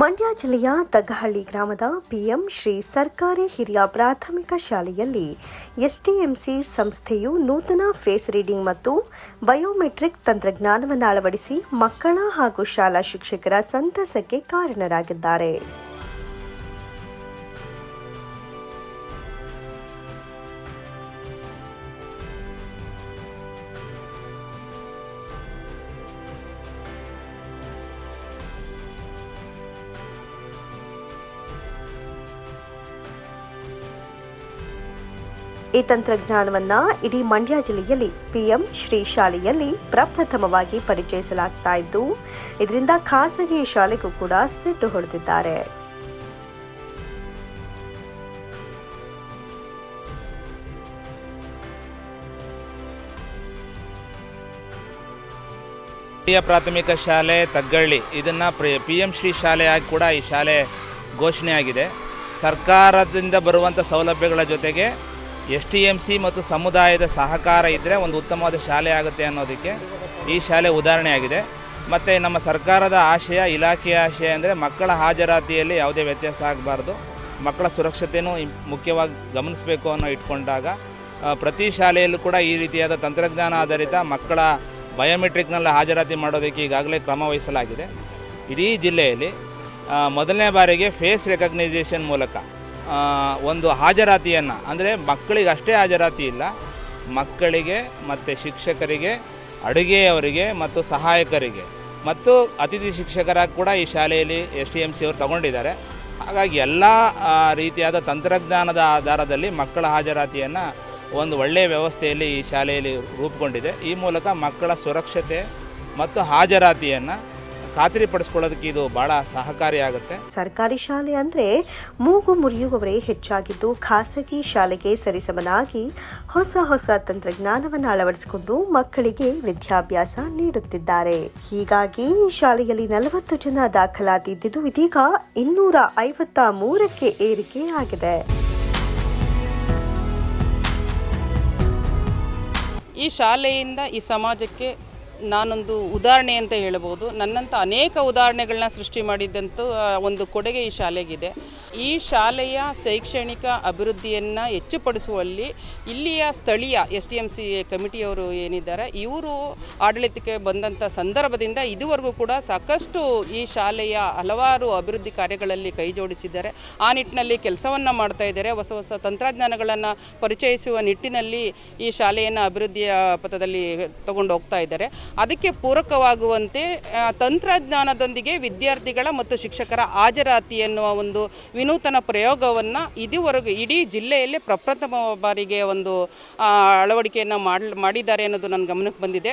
ಮಂಡ್ಯ ಜಿಲ್ಲೆಯ ತಗ್ಗಹಳ್ಳಿ ಗ್ರಾಮದ ಪಿಎಂ ಶ್ರೀ ಸರ್ಕಾರಿ ಹಿರಿಯ ಪ್ರಾಥಮಿಕ ಶಾಲೆಯಲ್ಲಿ ಎಸ್ಟಿಎಂಸಿ ಸಂಸ್ಥೆಯು ನೂತನ ಫೇಸ್ ರೀಡಿಂಗ್ ಮತ್ತು ಬಯೋಮೆಟ್ರಿಕ್ ತಂತ್ರಜ್ಞಾನವನ್ನು ಅಳವಡಿಸಿ ಮಕ್ಕಳ ಹಾಗೂ ಶಾಲಾ ಶಿಕ್ಷಕರ ಸಂತಸಕ್ಕೆ ಕಾರಣರಾಗಿದ್ದಾರೆ. ಈ ತಂತ್ರಜ್ಞಾನವನ್ನ ಇಡೀ ಮಂಡ್ಯ ಜಿಲ್ಲೆಯಲ್ಲಿ ಪಿಎಂ ಶ್ರೀ ಶಾಲೆಯಲ್ಲಿ ಪ್ರಪ್ರಥಮವಾಗಿ ಪರಿಚಯಿಸಲಾಗ್ತಾ ಇದ್ದು, ಇದರಿಂದ ಖಾಸಗಿ ಶಾಲೆಗೂ ಕೂಡ ಸಿಟ್ಟು ಹೊಡೆದಿದ್ದಾರೆ. ಪ್ರಾಥಮಿಕ ಶಾಲೆ ತಗ್ಗಳ್ಳಿ, ಇದನ್ನು ಪಿ ಎಂ ಶ್ರೀ ಶಾಲೆಯಾಗಿ ಕೂಡ ಈ ಶಾಲೆ ಘೋಷಣೆಯಾಗಿದೆ. ಸರ್ಕಾರದಿಂದ ಬರುವಂಥ ಸೌಲಭ್ಯಗಳ ಜೊತೆಗೆ ಎಸ್ ಟಿ ಎಂ ಸಿ ಮತ್ತು ಸಮುದಾಯದ ಸಹಕಾರ ಇದ್ದರೆ ಒಂದು ಉತ್ತಮವಾದ ಶಾಲೆ ಆಗುತ್ತೆ ಅನ್ನೋದಕ್ಕೆ ಈ ಶಾಲೆ ಉದಾಹರಣೆಯಾಗಿದೆ. ಮತ್ತು ನಮ್ಮ ಸರ್ಕಾರದ ಆಶಯ, ಇಲಾಖೆಯ ಆಶಯ ಅಂದರೆ ಮಕ್ಕಳ ಹಾಜರಾತಿಯಲ್ಲಿ ಯಾವುದೇ ವ್ಯತ್ಯಾಸ ಆಗಬಾರ್ದು. ಮಕ್ಕಳ ಸುರಕ್ಷತೆಯೂ ಮುಖ್ಯವಾಗಿ ಗಮನಿಸಬೇಕು ಅನ್ನೋ ಇಟ್ಕೊಂಡಾಗ ಪ್ರತಿ ಶಾಲೆಯಲ್ಲೂ ಕೂಡ ಈ ರೀತಿಯಾದ ತಂತ್ರಜ್ಞಾನ ಆಧಾರಿತ ಮಕ್ಕಳ ಬಯೋಮೆಟ್ರಿಕ್ನಲ್ಲಿ ಹಾಜರಾತಿ ಮಾಡೋದಕ್ಕೆ ಈಗಾಗಲೇ ಕ್ರಮ ವಹಿಸಲಾಗಿದೆ. ಇಡೀ ಜಿಲ್ಲೆಯಲ್ಲಿ ಮೊದಲನೇ ಬಾರಿಗೆ ಫೇಸ್ ರೆಕಗ್ನೈಸೇಷನ್ ಮೂಲಕ ಒಂದು ಹಾಜರಾತಿಯನ್ನು. ಅಂದರೆ ಮಕ್ಕಳಿಗೆ ಅಷ್ಟೇ ಹಾಜರಾತಿ ಇಲ್ಲ. ಮಕ್ಕಳಿಗೆ ಮತ್ತು ಶಿಕ್ಷಕರಿಗೆ, ಅಡುಗೆಯವರಿಗೆ ಮತ್ತು ಸಹಾಯಕರಿಗೆ. ಮತ್ತು ಅತಿಥಿ ಶಿಕ್ಷಕರ ಕೂಡ ಈ ಶಾಲೆಯಲ್ಲಿ ಎಸ್ ಡಿ ಎಂ ಸಿ ಅವರು ತಗೊಂಡಿದ್ದಾರೆ. ಹಾಗಾಗಿ ಎಲ್ಲ ರೀತಿಯಾದ ತಂತ್ರಜ್ಞಾನದ ಆಧಾರದಲ್ಲಿ ಮಕ್ಕಳ ಹಾಜರಾತಿಯನ್ನು ಒಂದು ಒಳ್ಳೆಯ ವ್ಯವಸ್ಥೆಯಲ್ಲಿ ಈ ಶಾಲೆಯಲ್ಲಿ ರೂಪುಗೊಂಡಿದೆ. ಈ ಮೂಲಕ ಮಕ್ಕಳ ಸುರಕ್ಷತೆ ಮತ್ತು ಹಾಜರಾತಿಯನ್ನು ಖಾತ್ರಿಪಡಿಸ್ಕೊಳ್ಳೋದಕ್ಕೆ ಇದು ಬಹಳ ಸಹಕಾರಿಯಾಗುತ್ತೆ ಸರ್ಕಾರಿ ಶಾಲೆ ಅಂದ್ರೆ ಮೂಗು ಮುರಿಯುವವರೇ ಹೆಚ್ಚಾಗಿದ್ದು ಖಾಸಗಿ ಶಾಲೆಗೆ ಸರಿಸಮನಾಗಿ ಹೊಸ ಹೊಸ ತಂತ್ರಜ್ಞಾನವನ್ನು ಅಳವಡಿಸಿಕೊಂಡು ಮಕ್ಕಳಿಗೆ ವಿದ್ಯಾಭ್ಯಾಸ ನೀಡುತ್ತಿದ್ದಾರೆ. ಹೀಗಾಗಿ ಈ ಶಾಲೆಯಲ್ಲಿ ನಲವತ್ತು ಜನ ದಾಖಲಾತಿ ಇದ್ದಿದ್ದು ಇದೀಗ ಇನ್ನೂರ ಐವತ್ತ ಮೂರಕ್ಕೆ ಏರಿಕೆ ಆಗಿದೆ. ಈ ಶಾಲೆಯಿಂದ ಈ ಸಮಾಜಕ್ಕೆ ನಾನೊಂದು ಉದಾಹರಣೆ ಅಂತ ಹೇಳಬಹುದು ನನ್ನಂಥ ಅನೇಕ ಉದಾಹರಣೆಗಳನ್ನ ಸೃಷ್ಟಿ ಮಾಡಿದ್ದಂತೂ ಒಂದು ಕೊಡುಗೆ ಈ ಶಾಲೆಗಿದೆ. ಈ ಶಾಲೆಯ ಶೈಕ್ಷಣಿಕ ಅಭಿವೃದ್ಧಿಯನ್ನು ಹೆಚ್ಚುಪಡಿಸುವಲ್ಲಿ ಇಲ್ಲಿಯ ಸ್ಥಳೀಯ ಎಸ್ ಡಿ ಎಂ ಸಿ ಕಮಿಟಿಯವರು ಏನಿದ್ದಾರೆ, ಇವರು ಆಡಳಿತಕ್ಕೆ ಬಂದಂಥ ಸಂದರ್ಭದಿಂದ ಇದುವರೆಗೂ ಕೂಡ ಸಾಕಷ್ಟು ಈ ಶಾಲೆಯ ಹಲವಾರು ಅಭಿವೃದ್ಧಿ ಕಾರ್ಯಗಳಲ್ಲಿ ಕೈ ಜೋಡಿಸಿದ್ದಾರೆ ಆ ನಿಟ್ಟಿನಲ್ಲಿ ಕೆಲಸವನ್ನು ಮಾಡ್ತಾ ಇದ್ದಾರೆ. ಹೊಸ ಹೊಸ ತಂತ್ರಜ್ಞಾನಗಳನ್ನು ಪರಿಚಯಿಸುವ ನಿಟ್ಟಿನಲ್ಲಿ ಈ ಶಾಲೆಯನ್ನು ಅಭಿವೃದ್ಧಿಯ ಪಥದಲ್ಲಿ ತಗೊಂಡು ಹೋಗ್ತಾ ಇದ್ದಾರೆ. ಅದಕ್ಕೆ ಪೂರಕವಾಗುವಂತೆ ತಂತ್ರಜ್ಞಾನದೊಂದಿಗೆ ವಿದ್ಯಾರ್ಥಿಗಳ ಮತ್ತು ಶಿಕ್ಷಕರ ಹಾಜರಾತಿ ಎನ್ನುವ ಒಂದು ವಿನೂತನ ಪ್ರಯೋಗವನ್ನು ಇದುವರೆಗೂ ಇಡೀ ಜಿಲ್ಲೆಯಲ್ಲೇ ಪ್ರಪ್ರಥಮ ಬಾರಿಗೆ ಒಂದು ಅಳವಡಿಕೆಯನ್ನು ಮಾಡ್, ಮಾಡಿದ್ದಾರೆ ಅನ್ನೋದು ನನ್ನ ಗಮನಕ್ಕೆ ಬಂದಿದೆ.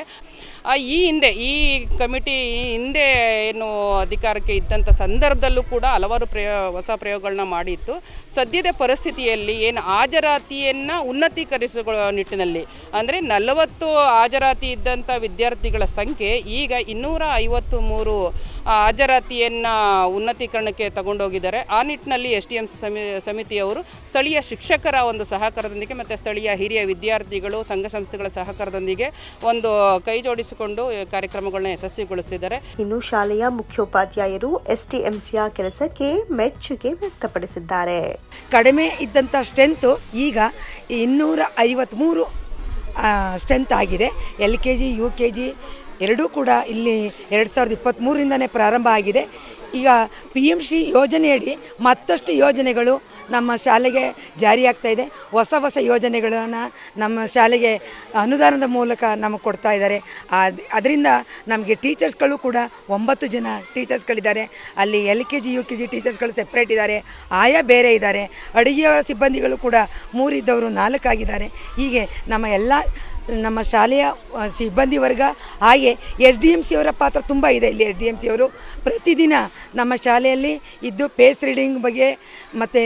ಈ ಹಿಂದೆ, ಈ ಕಮಿಟಿ ಹಿಂದೆ ಏನು ಅಧಿಕಾರಕ್ಕೆ ಇದ್ದಂಥ ಸಂದರ್ಭದಲ್ಲೂ ಕೂಡ ಹಲವಾರು ಪ್ರಯೋ, ಹೊಸ ಪ್ರಯೋಗಗಳನ್ನ ಮಾಡಿತ್ತು. ಸದ್ಯದ ಪರಿಸ್ಥಿತಿಯಲ್ಲಿ ಏನು ಹಾಜರಾತಿಯನ್ನು ಉನ್ನತೀಕರಿಸುವ ನಿಟ್ಟಿನಲ್ಲಿ, ಅಂದರೆ ನಲವತ್ತು ಹಾಜರಾತಿ ಇದ್ದಂಥ ವಿದ್ಯಾರ್ಥಿಗಳ ಸಂಖ್ಯೆ ಈಗ ಇನ್ನೂರ ಐವತ್ತು ಮೂರು ಹಾಜರಾತಿಯನ್ನು ಉನ್ನತೀಕರಣಕ್ಕೆ ತಗೊಂಡೋಗಿದ್ದಾರೆ. ಆ ನಿಟ್ಟಿನಲ್ಲಿ ಎಸ್ ಡಿ ಎಂ ಸಿ ಸಮಿ, ಸಮಿತಿಯವರು ಸ್ಥಳೀಯ ಶಿಕ್ಷಕರ ಒಂದು ಸಹಕಾರದೊಂದಿಗೆ ಮತ್ತು ಸ್ಥಳೀಯ ಹಿರಿಯ ವಿದ್ಯಾರ್ಥಿಗಳು, ಸಂಘ ಸಂಸ್ಥೆಗಳ ಸಹಕಾರದೊಂದಿಗೆ ಒಂದು ಕೈ ಜೋಡಿಸಿಕೊಂಡು ಈ ಕಾರ್ಯಕ್ರಮಗಳನ್ನ ಯಶಸ್ವಿಗೊಳಿಸ್ತಿದ್ದಾರೆ. ಇನ್ನು ಶಾಲೆಯ ಮುಖ್ಯೋಪಾಧ್ಯಾಯರು ಎಸ್ಟಿಎಂಸಿಯ ಕೆಲಸಕ್ಕೆ ಮೆಚ್ಚುಗೆ ವ್ಯಕ್ತಪಡಿಸಿದ್ದಾರೆ. ಕಡಿಮೆ ಇದ್ದಂಥ ಸ್ಟ್ರೆಂತು ಈಗ ಇನ್ನೂರ ಐವತ್ತ್ಮೂರು ಸ್ಟ್ರೆಂತ್ ಆಗಿದೆ. L K G U K G ಎರಡೂ ಕೂಡ ಇಲ್ಲಿ ಎರಡು ಸಾವಿರದ ಇಪ್ಪತ್ತ್ಮೂರಿಂದನೇ ಪ್ರಾರಂಭ ಆಗಿದೆ. ಈಗ ಪಿ ಎಂ ಶ್ರೀ ಯೋಜನೆಯಡಿ ಮತ್ತಷ್ಟು ಯೋಜನೆಗಳು ನಮ್ಮ ಶಾಲೆಗೆ ಜಾರಿಯಾಗ್ತಾ ಇದೆ. ಹೊಸ ಹೊಸ ಯೋಜನೆಗಳನ್ನು ನಮ್ಮ ಶಾಲೆಗೆ ಅನುದಾನದ ಮೂಲಕ ನಮಗೆ ಕೊಡ್ತಾ ಇದ್ದಾರೆ. ಅದರಿಂದ ನಮಗೆ ಟೀಚರ್ಸ್ಗಳು ಕೂಡ ಒಂಬತ್ತು ಜನ ಟೀಚರ್ಸ್ಗಳಿದ್ದಾರೆ. ಅಲ್ಲಿ L K G, U K G ಟೀಚರ್ಸ್ಗಳು ಸೆಪ್ರೇಟ್ ಇದ್ದಾರೆ. ಆಯಾ ಬೇರೆ ಇದ್ದಾರೆ. ಅಡುಗೆಯ ಸಿಬ್ಬಂದಿಗಳು ಕೂಡ ಮೂರಿದ್ದವರು ನಾಲ್ಕಾಗಿದ್ದಾರೆ. ಹೀಗೆ ನಮ್ಮ ಎಲ್ಲ ನಮ್ಮ ಶಾಲೆಯ ಸಿಬ್ಬಂದಿ ವರ್ಗ, ಹಾಗೆ ಎಸ್ ಡಿ ಎಂ ಸಿಯವರ ಪಾತ್ರ ತುಂಬ ಇದೆ ಇಲ್ಲಿ ಎಸ್ ಡಿ ಎಂ ಸಿಯವರು ಪ್ರತಿದಿನ ನಮ್ಮ ಶಾಲೆಯಲ್ಲಿ ಇದ್ದು ಪೇಸ್ ರೀಡಿಂಗ್ ಬಗ್ಗೆ ಮತ್ತು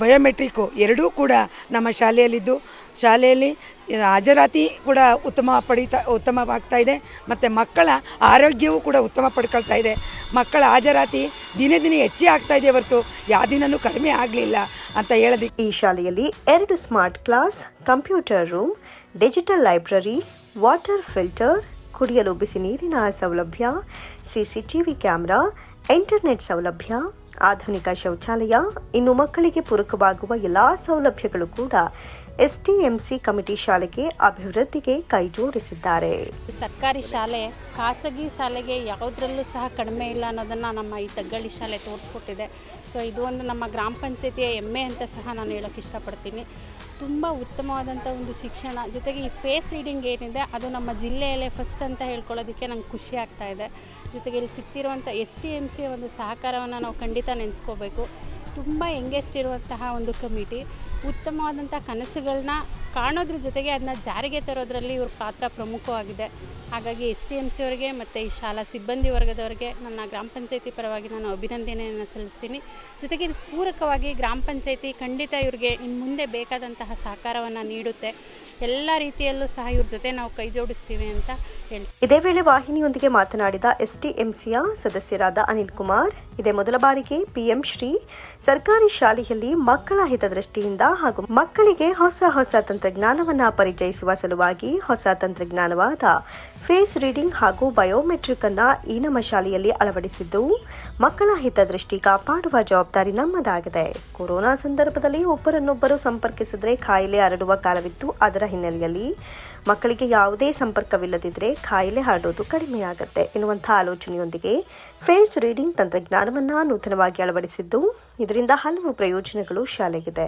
ಬಯೋಮೆಟ್ರಿಕ್ಕು ಎರಡೂ ಕೂಡ ನಮ್ಮ ಶಾಲೆಯಲ್ಲಿದ್ದು. ಶಾಲೆಯಲ್ಲಿ ಹಾಜರಾತಿ ಕೂಡ ಉತ್ತಮ ಪಡೀತಾ, ಉತ್ತಮವಾಗ್ತಾ ಇದೆ. ಮತ್ತು ಮಕ್ಕಳ ಆರೋಗ್ಯವೂ ಕೂಡ ಉತ್ತಮ ಪಡ್ಕೊಳ್ತಾ ಇದೆ. ಮಕ್ಕಳ ಹಾಜರಾತಿ ದಿನೇ ದಿನೇ ಹೆಚ್ಚಿ ಆಗ್ತಾ ಇದೆ ಹೊರತು ಯಾವ ದಿನವೂ ಕಡಿಮೆ ಆಗಲಿಲ್ಲ ಅಂತ ಹೇಳೋದಕ್ಕೆ ಈ ಶಾಲೆಯಲ್ಲಿ ಎರಡು smart class, computer room digital library, water filter, ಕುಡಿಯಲು ಬಿಸಿ ನೀರಿನ ಸೌಲಭ್ಯ, ಸಿಸಿಟಿವಿ ಕ್ಯಾಮೆರಾ, ಇಂಟರ್ನೆಟ್ ಸೌಲಭ್ಯ, ಆಧುನಿಕ ಶೌಚಾಲಯ, ಇನ್ನು ಮಕ್ಕಳಿಗೆ ಪೂರಕವಾಗುವ ಎಲ್ಲ ಸೌಲಭ್ಯಗಳು ಕೂಡ ಎಸ್ಟಿಎಂಸಿ ಕಮಿಟಿ ಶಾಲೆಗೆ ಅಭಿವೃದ್ಧಿಗೆ ಕೈಜೋಡಿಸಿದ್ದಾರೆ. ಸರ್ಕಾರಿ ಶಾಲೆ, ಖಾಸಗಿ ಶಾಲೆಗೆ ಯಾವುದರಲ್ಲೂ ಸಹ ಕಡಿಮೆ ಇಲ್ಲ ಅನ್ನೋದನ್ನು ನಮ್ಮ ಈ ತಗ್ಗಳ್ಳಿ ಶಾಲೆ ತೋರಿಸ್ಕೊಟ್ಟಿದೆ. ಸೊ, ಇದು ಒಂದು ನಮ್ಮ ಗ್ರಾಮ ಪಂಚಾಯತಿಯ ಹೆಮ್ಮೆ ಅಂತ ಸಹ ನಾನು ಹೇಳೋಕ್ಕೆ ಇಷ್ಟಪಡ್ತೀನಿ. ತುಂಬ ಉತ್ತಮವಾದಂಥ ಒಂದು ಶಿಕ್ಷಣ. ಜೊತೆಗೆ ಈ ಫೇಸ್ ರೀಡಿಂಗ್ ಏನಿದೆ, ಅದು ನಮ್ಮ ಜಿಲ್ಲೆಯಲ್ಲೇ ಫಸ್ಟ್ ಅಂತ ಹೇಳ್ಕೊಳ್ಳೋದಕ್ಕೆ ನಂಗೆ ಖುಷಿ ಆಗ್ತಾ ಇದೆ. ಜೊತೆಗೆ ಇಲ್ಲಿ ಸಿಗ್ತಿರುವಂಥ ಎಸ್ ಟಿ ಎಂ ಸಿಯ ಒಂದು ಸಹಕಾರವನ್ನು ನಾವು ಖಂಡಿತ ನೆನೆಸ್ಕೋಬೇಕು. ತುಂಬ ಎಂಗೇಜ್ಡ್ ಇರುವಂತಹ ಒಂದು ಕಮಿಟಿ ಉತ್ತಮವಾದಂಥ ಕನಸುಗಳನ್ನ ಕಾಣೋದ್ರ ಜೊತೆಗೆ ಅದನ್ನ ಜಾರಿಗೆ ತರೋದ್ರಲ್ಲಿ ಇವ್ರ ಪಾತ್ರ ಪ್ರಮುಖವಾಗಿದೆ. ಹಾಗಾಗಿ ಎಸ್ ಟಿ ಎಂ ಸಿ ಅವರಿಗೆ ಮತ್ತು ಈ ಶಾಲಾ ಸಿಬ್ಬಂದಿ ವರ್ಗದವರಿಗೆ ನನ್ನ ಗ್ರಾಮ ಪಂಚಾಯತಿ ಪರವಾಗಿ ನಾನು ಅಭಿನಂದನೆಯನ್ನು ಸಲ್ಲಿಸ್ತೀನಿ. ಜೊತೆಗೆ ಪೂರಕವಾಗಿ ಗ್ರಾಮ ಪಂಚಾಯತಿ ಖಂಡಿತ ಇವ್ರಿಗೆ ಇನ್ನು ಮುಂದೆ ಬೇಕಾದಂತಹ ಸಹಕಾರವನ್ನು ನೀಡುತ್ತೆ. ಎಲ್ಲ ರೀತಿಯಲ್ಲೂ ಸಹ ಇವ್ರ ಜೊತೆ ನಾವು ಕೈ ಜೋಡಿಸ್ತೀವಿ ಅಂತ ಹೇಳ್ತೀವಿ. ಇದೇ ವೇಳೆ ವಾಹಿನಿಯೊಂದಿಗೆ ಮಾತನಾಡಿದ ಎಸ್ ಟಿ ಎಂಸಿಯ ಸದಸ್ಯರಾದ ಅನಿಲ್ ಕುಮಾರ್, ಇದೇ ಮೊದಲ ಬಾರಿಗೆ ಪಿಎಂ ಶ್ರೀ, ಸರ್ಕಾರಿ ಶಾಲೆಯಲ್ಲಿ ಮಕ್ಕಳ ಹಿತದೃಷ್ಟಿಯಿಂದ ಹಾಗೂ ಮಕ್ಕಳಿಗೆ ಹೊಸ ಹೊಸ ತಂತ್ರಜ್ಞಾನವನ್ನ ಪರಿಚಯಿಸುವ ಸಲುವಾಗಿ ಹೊಸ ತಂತ್ರಜ್ಞಾನವಾದ ಫೇಸ್ ರೀಡಿಂಗ್ ಹಾಗೂ ಬಯೋಮೆಟ್ರಿಕ್ ಅನ್ನ ಈ ನಮ್ಮ ಶಾಲೆಯಲ್ಲಿ ಅಳವಡಿಸಿದ್ದು, ಮಕ್ಕಳ ಹಿತದೃಷ್ಟಿ ಕಾಪಾಡುವ ಜವಾಬ್ದಾರಿ ನಮ್ಮದಾಗಿದೆ. ಕೊರೋನಾ ಸಂದರ್ಭದಲ್ಲಿ ಒಬ್ಬರನ್ನೊಬ್ಬರು ಸಂಪರ್ಕಿಸಿದ್ರೆ ಕಾಯಿಲೆ ಹರಡುವ ಕಾಲವಿತ್ತು ಅದರ ಹಿನ್ನೆಲೆಯಲ್ಲಿ ಮಕ್ಕಳಿಗೆ ಯಾವುದೇ ಸಂಪರ್ಕವಿಲ್ಲದಿದ್ದರೆ ಕಾಯಿಲೆ ಹರಡೋದು ಕಡಿಮೆಯಾಗುತ್ತೆ ಎನ್ನುವಂಥ ಆಲೋಚನೆಯೊಂದಿಗೆ ಫೇಸ್ ರೀಡಿಂಗ್ ತಂತ್ರಜ್ಞಾನವನ್ನು ನೂತನವಾಗಿ ಅಳವಡಿಸಿದ್ದು, ಇದರಿಂದ ಹಲವು ಪ್ರಯೋಜನಗಳು ಶಾಲೆಗಿದೆ.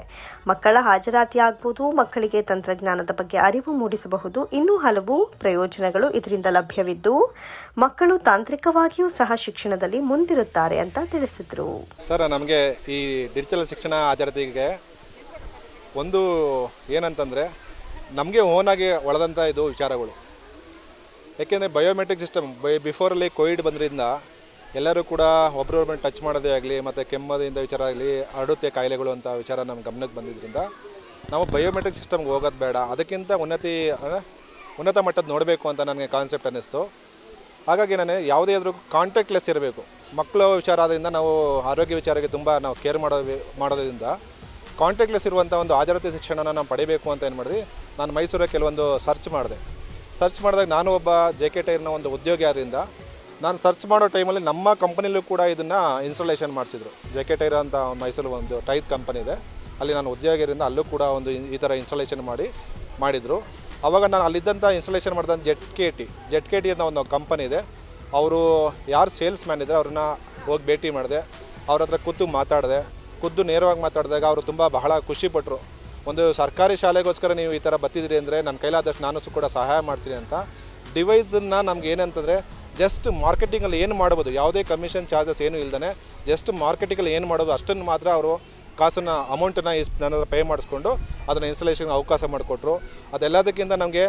ಮಕ್ಕಳ ಹಾಜರಾತಿ ಆಗ್ಬೋದು ಮಕ್ಕಳಿಗೆ ತಂತ್ರಜ್ಞಾನದ ಬಗ್ಗೆ ಅರಿವು ಮೂಡಿಸಬಹುದು, ಇನ್ನೂ ಹಲವು ಪ್ರಯೋಜನಗಳು ಇದರಿಂದ ಲಭ್ಯವಿದ್ದು, ಮಕ್ಕಳು ತಾಂತ್ರಿಕವಾಗಿಯೂ ಸಹ ಶಿಕ್ಷಣದಲ್ಲಿ ಮುಂದಿರುತ್ತಾರೆ ಅಂತ ತಿಳಿಸಿದರು. ಸರ್, ನಮಗೆ ಈ ಡಿಜಿಟಲ್ ಶಿಕ್ಷಣ ಹಾಜರಾತಿಗೆ ಒಂದು ಏನಂತಂದರೆ ನಮಗೆ ಓನಾಗಿ ಒಳದಂಥ ಇದು ವಿಚಾರಗಳು. ಯಾಕೆಂದರೆ ಬಯೋಮೆಟ್ರಿಕ್ ಸಿಸ್ಟಮ್ ಬೈ ಬಿಫೋರಲ್ಲಿ ಕೋವಿಡ್ ಬಂದ್ರಿಂದ ಎಲ್ಲರೂ ಕೂಡ ಒಬ್ಬರೊಬ್ಬರ ಟಚ್ ಮಾಡೋದೇ ಆಗಲಿ, ಮತ್ತು ಕೆಮ್ಮದಿಂದ ವಿಚಾರ ಆಗಲಿ, ಹರಡುತ್ತೆ ಕಾಯಿಲೆಗಳು ಅಂತ ವಿಚಾರ ನಮ್ಮ ಗಮನಕ್ಕೆ ಬಂದಿದ್ದರಿಂದ ನಾವು ಬಯೋಮೆಟ್ರಿಕ್ ಸಿಸ್ಟಮ್ಗೆ ಹೋಗೋದು ಬೇಡ. ಅದಕ್ಕಿಂತ ಉನ್ನತಿ ಉನ್ನತ ಮಟ್ಟದ ನೋಡಬೇಕು ಅಂತ ನನಗೆ ಕಾನ್ಸೆಪ್ಟ್ ಅನ್ನಿಸ್ತು. ಹಾಗಾಗಿ ನಾನು ಯಾವುದೇ ಆದರೂ ಕಾಂಟ್ಯಾಕ್ಟ್ಲೆಸ್ ಇರಬೇಕು. ಮಕ್ಕಳ ವಿಚಾರ ಆದ್ದರಿಂದ ನಾವು ಆರೋಗ್ಯ ವಿಚಾರಕ್ಕೆ ತುಂಬ ನಾವು ಕೇರ್ ಮಾಡೋ ಮಾಡೋದ್ರಿಂದ ಕಾಂಟ್ಯಾಕ್ಟ್ಲೆಸ್ ಇರುವಂಥ ಒಂದು ಹಾಜರಾತಿ ಶಿಕ್ಷಣನ ನಾನು ಪಡಿಬೇಕು ಅಂತ ಏನು ಮಾಡಿದ್ವಿ. ನಾನು ಮೈಸೂರಲ್ಲಿ ಕೆಲವೊಂದು ಸರ್ಚ್ ಮಾಡಿದೆ. ಸರ್ಚ್ ಮಾಡಿದಾಗ ನಾನು ಒಬ್ಬ ಜೆ ಕೆ ಟೈರ್ನ ಒಂದು ಉದ್ಯೋಗಿ ಆದ್ದರಿಂದ ನಾನು ಸರ್ಚ್ ಮಾಡೋ ಟೈಮಲ್ಲಿ ನಮ್ಮ ಕಂಪನಿಲೂ ಕೂಡ ಇದನ್ನು ಇನ್ಸ್ಟಾಲೇಷನ್ ಮಾಡಿಸಿದ್ರು. ಜೆ ಕೆ ಟೈರ್ ಅಂತ ಮೈಸೂರು ಒಂದು ಟೈರ್ ಕಂಪನಿ ಇದೆ. ಅಲ್ಲಿ ನಾನು ಉದ್ಯೋಗಿರಿಂದ ಅಲ್ಲೂ ಕೂಡ ಒಂದು ಈ- ಥರ ಇನ್ಸ್ಟಾಲೇಷನ್ ಮಾಡಿ, ಮಾಡಿದರು. ಆವಾಗ ನಾನು ಅಲ್ಲಿದ್ದಂಥ ಇನ್ಸ್ಟಾಲೇಷನ್ ಮಾಡಿದಂಥ jet K T jet K T ಅಂತ ಒಂದು ಕಂಪನಿ ಇದೆ. ಅವರು ಯಾರು ಸೇಲ್ಸ್ ಮ್ಯಾನ್ ಇದ್ದಾರೆ ಅವ್ರನ್ನ ಹೋಗಿ ಭೇಟಿ ಮಾಡಿದೆ. ಅವ್ರ ಹತ್ರ ಕೂತು ಮಾತಾಡಿದೆ. ಖುದ್ದು ನೇರವಾಗಿ ಮಾತಾಡಿದಾಗ ಅವರು ತುಂಬ ಬಹಳ ಖುಷಿಪಟ್ಟರು ಒಂದು ಸರ್ಕಾರಿ ಶಾಲೆಗೋಸ್ಕರ ನೀವು ಈ ಥರ ಬತ್ತಿದ್ರಿ ಅಂದರೆ ನನ್ನ ಕೈಲಾದಷ್ಟು ನಾನು ಕೂಡ ಸಹಾಯ ಮಾಡ್ತೀನಿ ಅಂತ. ಡಿವೈಸನ್ನು ನಮ್ಗೆ ಏನಂತಂದರೆ ಜಸ್ಟ್ ಮಾರ್ಕೆಟಿಂಗಲ್ಲಿ ಏನು ಮಾಡ್ಬೋದು, ಯಾವುದೇ ಕಮಿಷನ್ ಚಾರ್ಜಸ್ ಏನೂ ಇಲ್ದೇ ಜಸ್ಟ್ ಮಾರ್ಕೆಟಿಂಗಲ್ಲಿ ಏನು ಮಾಡೋದು ಅಷ್ಟನ್ನು ಮಾತ್ರ ಅವರು ಕಾಸನ್ನು ಅಮೌಂಟನ್ನು ಇಸ್ ನನ್ನ ಪೇ ಮಾಡಿಸ್ಕೊಂಡು ಅದನ್ನು ಇನ್ಸ್ಟಾಲೇಷನ್ಗೆ ಅವಕಾಶ ಮಾಡಿಕೊಟ್ರು. ಅದೆಲ್ಲದಕ್ಕಿಂತ ನಮಗೆ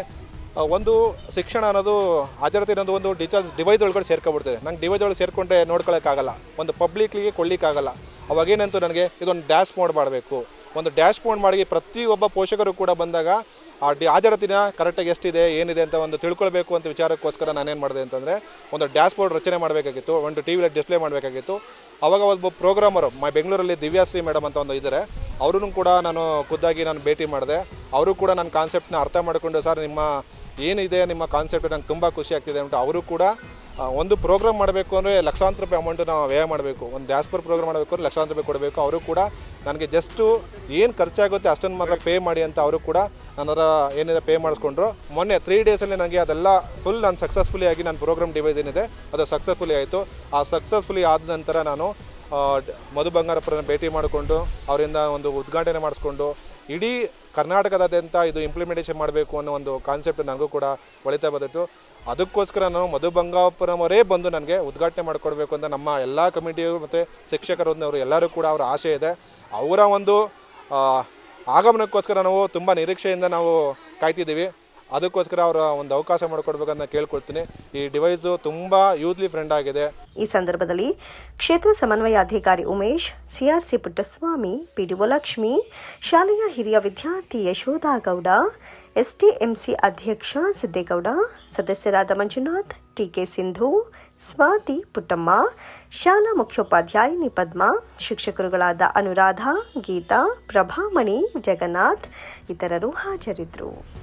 ಒಂದು ಶಿಕ್ಷಣ ಅನ್ನೋದು ಹಾಜರತೆ ಅನ್ನೋದು ಒಂದು ಡಿಜಿಟಲ್ ಡಿವೈಸ್ ಒಳಗಡೆ ಸೇರ್ಕೊಬಿಡ್ತದೆ. ನಂಗೆ ಡಿವೈಸ್ ಒಳಗೆ ಸೇರಿಕೊಂಡ್ರೆ ನೋಡ್ಕೊಳ್ಳೋಕ್ಕಾಗಲ್ಲ ಒಂದು ಪಬ್ಲಿಕ್ಲಿಗೆ ಕೊಡ್ಲಿಕ್ಕಾಗಲ್ಲ. ಅವಾಗೇನಂತೂ ನನಗೆ ಇದೊಂದು ಡ್ಯಾಶ್ ಬೋರ್ಡ್ ಮಾಡಬೇಕು. ಒಂದು ಡ್ಯಾಶ್ ಬೋರ್ಡ್ ಮಾಡಿ ಪ್ರತಿಯೊಬ್ಬ ಪೋಷಕರು ಕೂಡ ಬಂದಾಗ ಆ ಡಿ ದಿನ ಕರೆಕ್ಟಾಗಿ ಎಷ್ಟಿದೆ, ಏನಿದೆ ಅಂತ ಒಂದು ತಿಳ್ಕೊಳ್ಬೇಕು ಅಂತ ವಿಚಾರಕ್ಕೋಸ್ಕರ ನಾನೇನು ಮಾಡಿದೆ ಅಂತಂದರೆ ಒಂದು ಡ್ಯಾಶ್ ಬೋರ್ಡ್ ರಚನೆ ಮಾಡಬೇಕಾಗಿತ್ತು, ಒಂದು ಟಿ ವಿಲಿ ಡಿಸ್ಪ್ಲೇ ಮಾಡಬೇಕಾಗಿತ್ತು. ಅವಾಗ ಒಬ್ಬ ಪ್ರೋಗ್ರಾಮರು ಮ ಬೆಂಗಳೂರಲ್ಲಿ ದಿವ್ಯಾಶ್ರೀ ಮೇಡಮ್ ಅಂತ ಒಂದು ಇದ್ದಾರೆ ಅವ್ರೂ ಕೂಡ ನಾನು ಖುದ್ದಾಗಿ ನಾನು ಭೇಟಿ ಮಾಡಿದೆ. ಅವರು ಕೂಡ ನನ್ನ ಕಾನ್ಸೆಪ್ಟನ್ನ ಅರ್ಥ ಮಾಡಿಕೊಂಡು, ಸರ್, ನಿಮ್ಮ ಏನಿದೆ, ನಿಮ್ಮ ಕಾನ್ಸೆಪ್ಟ್ ನಂಗೆ ತುಂಬ ಖುಷಿ ಆಗ್ತಿದೆ ಅಂದ್ಬಿಟ್ಟು ಅವರು ಕೂಡ ಒಂದು ಪ್ರೋಗ್ರಾಮ್ ಮಾಡಬೇಕು ಅಂದರೆ ಲಕ್ಷಾಂತರ ರೂಪಾಯಿ ಅಮೌಂಟ್ ನಾವು ವ್ಯಯ ಮಾಡಬೇಕು. ಒಂದು ಡ್ಯಾಸ್ಪರ್ ಪ್ರೋಗ್ರಾಮ್ ಮಾಡಬೇಕು ಅಂದರೆ ಲಕ್ಷಾಂತರ ರೂಪಾಯಿ ಕೊಡಬೇಕು. ಅವರು ಕೂಡ ನನಗೆ ಜಸ್ಟು ಏನು ಖರ್ಚಾಗುತ್ತೆ ಅಷ್ಟನ್ನು ಮಾತ್ರ ಪೇ ಮಾಡಿ ಅಂತ ಅವರು ಕೂಡ ನನ್ನ ಹತ್ರ ಏನಿದೆ ಪೇ ಮಾಡಿಸ್ಕೊಂಡ್ರು. ಮೊನ್ನೆ ತ್ರೀ ಡೇಸಲ್ಲಿ ನನಗೆ ಅದೆಲ್ಲ ಫುಲ್ ನಾನು ಸಕ್ಸಸ್ಫುಲಿ ಆಗಿ ನನ್ನ ಪ್ರೋಗ್ರಾಮ್ ಡಿವೈಸ್ ಏನಿದೆ, ಅದು ಸಕ್ಸಸ್ಫುಲಿ ಆಯಿತು. ಆ ಸಕ್ಸಸ್ಫುಲಿ ಆದ ನಂತರ ನಾನು ಮಧು ಬಂಗಾರಪ್ಪರನ್ನು ಭೇಟಿ ಮಾಡಿಕೊಂಡು, ಅವರಿಂದ ಒಂದು ಉದ್ಘಾಟನೆ ಮಾಡಿಸ್ಕೊಂಡು, ಇಡೀ ಕರ್ನಾಟಕದಾದ್ಯಂತ ಇದು ಇಂಪ್ಲಿಮೆಂಟೇಷನ್ ಮಾಡಬೇಕು ಅನ್ನೋ ಒಂದು ಕಾನ್ಸೆಪ್ಟ್ ನನಗೂ ಕೂಡ ಒಳಿತಾ ಬಂದಿತ್ತು. ಅದಕ್ಕೋಸ್ಕರ ನಾನು ಮಧು ಬಂಗಾಪುರಮವರೇ ಬಂದು ನನಗೆ ಉದ್ಘಾಟನೆ ಮಾಡಿಕೊಡ್ಬೇಕು ಅಂತ ನಮ್ಮ ಎಲ್ಲ ಕಮಿಟಿಯವರು ಮತ್ತು ಶಿಕ್ಷಕರೊಂದವರು ಎಲ್ಲರೂ ಕೂಡ ಅವರ ಆಸೆ ಇದೆ. ಅವರ ಒಂದು ಆಗಮನಕ್ಕೋಸ್ಕರ ನಾವು ತುಂಬ ನಿರೀಕ್ಷೆಯಿಂದ ನಾವು ಕಾಯ್ತಿದ್ದೀವಿ. ಅದಕ್ಕೋಸ್ಕರ ಅವರ ಒಂದು ಅವಕಾಶ ಮಾಡಿಕೊಡ್ಬೇಕಂತ ಕೇಳ್ಕೊಳ್ತೀನಿ. ಈ ಡಿವೈಸು ತುಂಬ ಯೂತ್ಲಿ ಫ್ರೆಂಡ್ ಆಗಿದೆ. ಈ ಸಂದರ್ಭದಲ್ಲಿ ಕ್ಷೇತ್ರ ಸಮನ್ವಯ ಅಧಿಕಾರಿ ಉಮೇಶ್ ಸಿಆರ್ಸಿ ಪುಟ್ಟಸ್ವಾಮಿ, ಪಿಡಿಒ ಲಕ್ಷ್ಮಿ, ಶಾಲೆಯ ಹಿರಿಯ ವಿದ್ಯಾರ್ಥಿ ಯಶೋಧ ಗೌಡ ಎಸ್ಟಿಎಂಸಿ ಅಧ್ಯಕ್ಷ ಸಿದ್ದೇಗೌಡ, ಸದಸ್ಯರಾದ ಮಂಜುನಾಥ್ ಟಿಕೆ ಸಿಂಧು, ಸ್ವಾತಿ ಪುಟ್ಟಮ್ಮ, ಶಾಲಾ ಮುಖ್ಯೋಪಾಧ್ಯಾಯಿನಿ ಪದ್ಮ, ಶಿಕ್ಷಕರುಗಳಾದ ಅನುರಾಧ, ಗೀತಾ, ಪ್ರಭಾಮಣಿ, ಜಗನ್ನಾಥ್ ಇತರರು ಹಾಜರಿದ್ದರು.